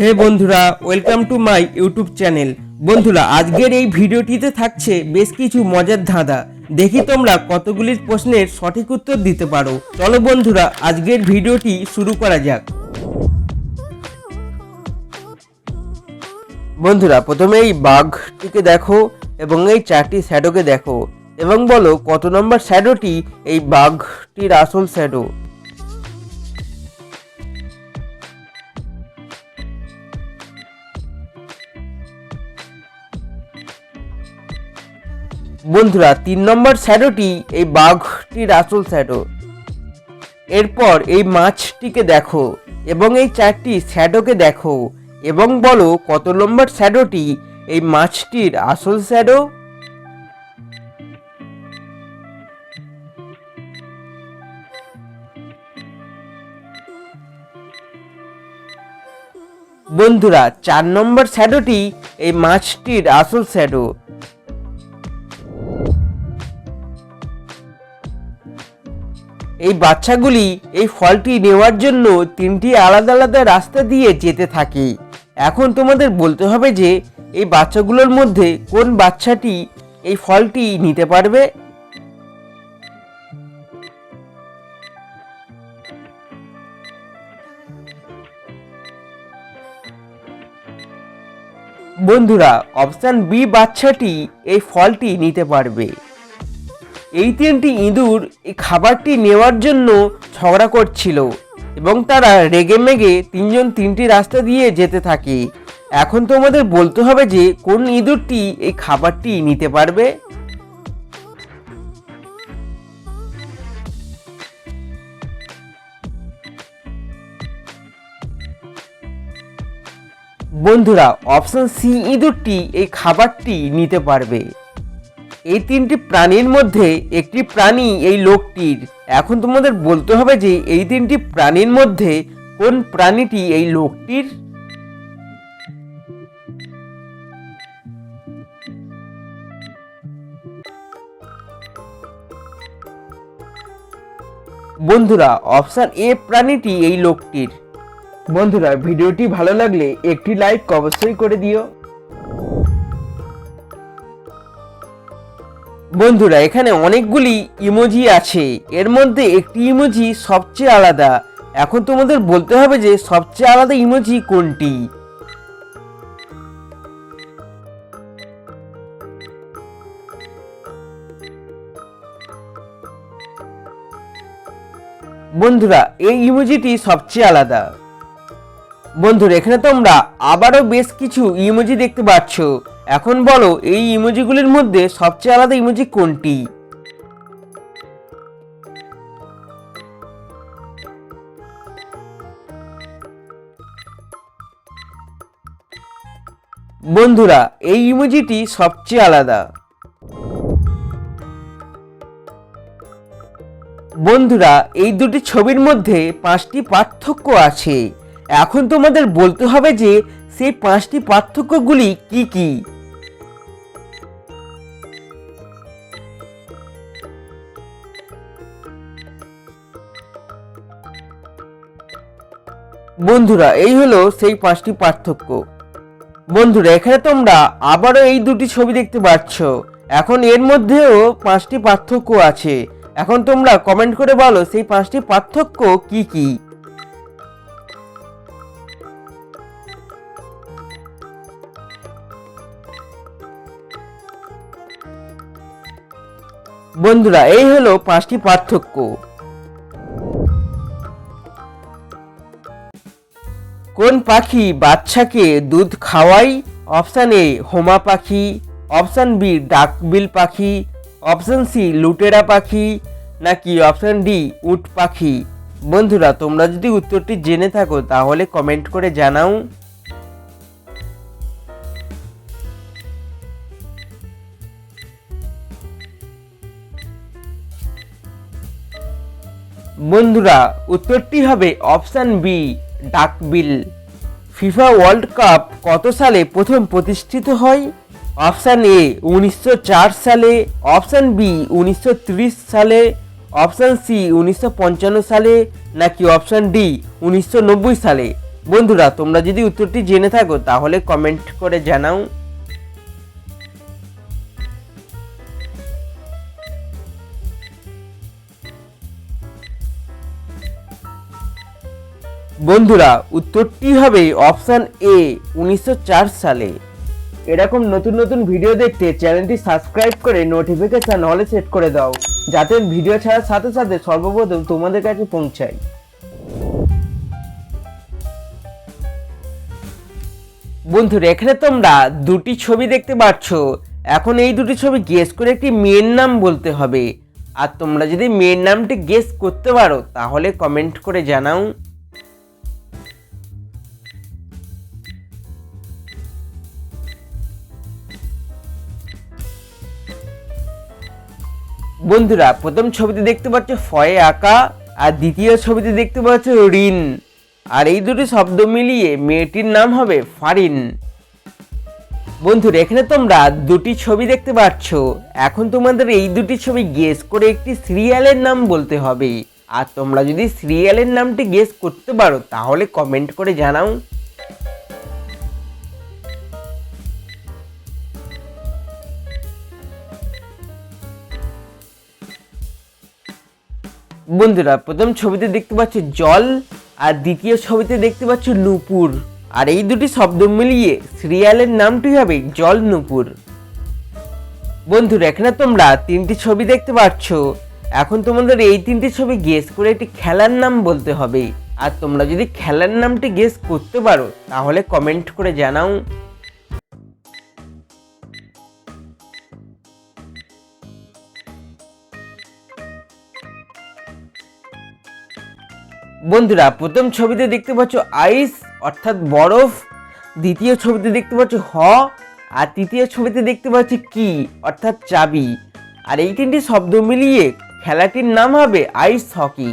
হে বন্ধুরা welcome to my YouTube channel বন্ধুরা, আজকের এই ভিডিওটিতে থাকছে বেশ কিছু মজার ধাঁধা। দেখি তোমরা কতগুলি প্রশ্নের সঠিক উত্তর দিতে পারো। চলো বন্ধুরা, আজকের ভিডিওটি শুরু করা যাক। বন্ধুরা, প্রথমে এই বাঘটিকে দেখো এবং এই চারটি শ্যাডোকে দেখো এবং বলো কত নম্বর শ্যাডোটি এই বাঘটির আসল শ্যাডো। বন্ধুরা, তিন নম্বর শ্যাডোটি এই বাঘটির আসল শ্যাডো এরপর এই মাছটিকে দেখো এবং এই চারটি শ্যাডোকে দেখো এবং বলো কত নম্বর শ্যাডোটি এই মাছটির আসল শ্যাডো বন্ধুরা, চার নম্বর শ্যাডোটি এই মাছটির আসল শ্যাডো এই বাচ্চাগুলি এই ফলটি নেওয়ার জন্য তিনটি আলাদা আলাদা রাস্তা দিয়ে যেতে থাকে। এখন তোমাদের বলতে হবে যে, এই বাচ্চাগুলোর মধ্যে কোন বাচ্চাটি এই ফলটি নিতে পারবে? বন্ধুরা, অপশান বি বাচ্চাটি এই ফলটি নিতে পারবে। এই তিনটি ইঁদুর এই খাবারটি নেওয়ার জন্য ঝগড়া করছিল এবং তারা রেগে মেগে তিনজন তিনটি রাস্তা দিয়ে যেতে থাকে। এখন তোমাদের বলতে হবে যে কোন ইঁদুরটি এই খাবারটি নিতে পারবে? বন্ধুরা, অপশন সি ইঁদুরটি এই খাবারটি নিতে পারবে। এই তিনটি প্রাণীর মধ্যে একটি প্রাণী এই লোকটির। এখন তোমাদের বলতে হবে যে এই তিনটি প্রাণীর মধ্যে কোন প্রাণীটি এই লোকটির? বন্ধুরা অপশন এ প্রাণীটি এই লোকটির। বন্ধুরা, ভিডিওটি ভালো লাগলে একটি লাইক অবশ্যই করে দিও। বন্ধুরা, এখানে অনেকগুলি ইমোজি আছে। এর মধ্যে একটি ইমোজি সবচেয়ে আলাদা। এখন তোমাদের বলতে হবে যে সবচেয়ে আলাদা ইমোজি কোনটি? বন্ধুরা, এই ইমোজিটি সবচেয়ে আলাদা। বন্ধুরা, এখানে তোমরা আবারও বেশ কিছু ইমোজি দেখতে পাচ্ছ। এখন বলো, এই ইমোজিগুলির মধ্যে সবচেয়ে আলাদা ইমোজি কোনটি? বন্ধুরা, এই ইমোজিটি সবচেয়ে আলাদা। বন্ধুরা, এই দুটি ছবির মধ্যে পাঁচটি পার্থক্য আছে। এখন তোমাদের বলতে হবে যে সেই পাঁচটি পার্থক্যগুলি কি কি? বন্ধুরা, এই হলো সেই পাঁচটি পার্থক্য। বন্ধুরা, এখানে তোমরা আবারও এই দুটি ছবি দেখতে পাচ্ছ। এখন এর মধ্যেও পাঁচটি পার্থক্য আছে। এখন তোমরা কমেন্ট করে বলো সেই পাঁচটি পার্থক্য কি কি? বন্ধুরা, এই হলো পাঁচটি পার্থক্য। কোন পাখি বাচ্চাকে দুধ খাওয়াই অপশান এ, হোমা পাখি। অপশান বি, ডাকবিল পাখি। অপশান সি, লুটেরা পাখি। নাকি অপশান ডি, উট পাখি? বন্ধুরা, তোমরা যদি উত্তরটি জেনে থাকো, তাহলে কমেন্ট করে জানাও। বন্ধুরা, উত্তরটি হবে option B, duckbill. FIFA world cup কত সালে প্রথম প্রতিষ্ঠিত হয়? অপশান এ উনিশশো চার সালে। অপশান বি উনিশশো ত্রিশ সালে। অপশান সি উনিশশো পঞ্চান্ন সালে। নাকি অপশান ডি উনিশশো নব্বই সালে? বন্ধুরা, তোমরা যদি উত্তরটি জেনে থাকো, তাহলে কমেন্ট করে জানাও। বন্ধুরা, উত্তরটি হবে অপশান এ উনিশশো চার সালে। এরকম নতুন নতুন ভিডিও দেখতে চ্যানেলটি সাবস্ক্রাইব করে নোটিফিকেশন হলে সেট করে দাও, যাতে ভিডিও ছাড়ার সাথে সাথে সর্বপ্রথম তোমাদের কাছে পৌঁছায়। বন্ধুরা, এখানে তোমরা দুটি ছবি দেখতে পাচ্ছ এখন এই দুটি ছবি গেস করে একটি মেয়ের নাম বলতে হবে। আর তোমরা যদি মেয়ের নামটি গেস করতে পারো, তাহলে কমেন্ট করে জানাও। বন্ধুরা, প্রথম ছবিতে দেখতে পাচ্ছ ফয়ে আঁকা, আর দ্বিতীয় ছবিতে দেখতে পাচ্ছ রিন। আর এই দুটি শব্দ মিলিয়ে মেয়েটির নাম হবে ফারিন। বন্ধুরা, এখানে তোমরা দুটি ছবি দেখতে পাচ্ছ। এখন তোমাদের এই দুটি ছবি গেস করে একটি সিরিয়ালের নাম বলতে হবে। আর তোমরা যদি সিরিয়ালের নামটি গেস করতে পারো, তাহলে কমেন্ট করে জানাও। বন্ধুরা, প্রথম ছবিতে দেখতে পাচ্ছ জল, আর দ্বিতীয় ছবিতে দেখতে পাচ্ছ নূপুর। আর এই দুটি শব্দ মিলিয়ে সিরিয়ালের নামটি হবে জল নূপুর। বন্ধুরা, এখানে তোমরা তিনটি ছবি দেখতে পাচ্ছ। এখন তোমাদের এই তিনটি ছবি গেস করে একটি খেলার নাম বলতে হবে। আর তোমরা যদি খেলার নামটি গেস করতে পারো, তাহলে কমেন্ট করে জানাও। বন্ধুরা, প্রথম ছবিতে দেখতে পাচ্ছ আইস, অর্থাৎ বরফ। দ্বিতীয় ছবিতে দেখতে পাচ্ছ হ, আর তৃতীয় ছবিতে দেখতে পাচ্ছ কি, অর্থাৎ চাবি। আর এই তিনটি শব্দ মিলিয়ে খেলাটির নাম হবে আইস হকি।